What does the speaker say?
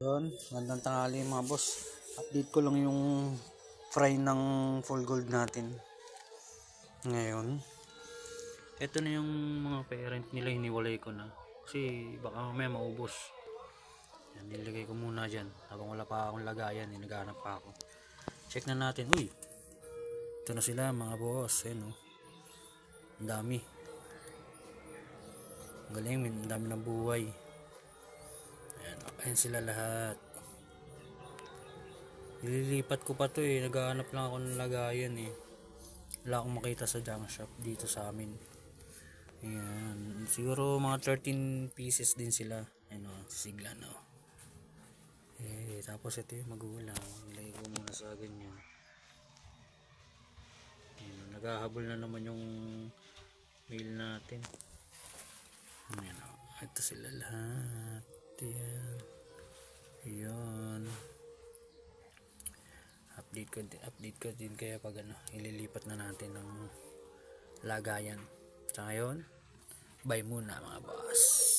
Yun, gandang tanghali mga boss. Update ko lang yung fry ng full gold natin. Ngayon. Ito na yung mga parent nila, hiniwalay ko na. Kasi baka mamaya maubos. Yan, nilagay ko muna dyan. Habang wala pa akong lagayan, naghanap pa ako. Check na natin. Uy! Ito na sila mga boss. Ayan oh. Ang dami. Ang galing, ang dami ng buhay. Ayan, sila lahat. Nililipat ko pa to eh. Naghahanap lang ako ng lagayan eh. Wala akong makita sa junk shop dito sa amin. Ayan. Siguro mga 13 pieces din sila. Ayan o, sigla na. Eh, tapos ito yung magulang. Nilagay ko muna sa ganyan. Ayan, naghahabol na naman yung mail natin. Ayan o. Ito sila lahat. Update ko, update ko din kaya pag ano, ililipat na natin ng lagayan. Sa ngayon, bye muna mga boss.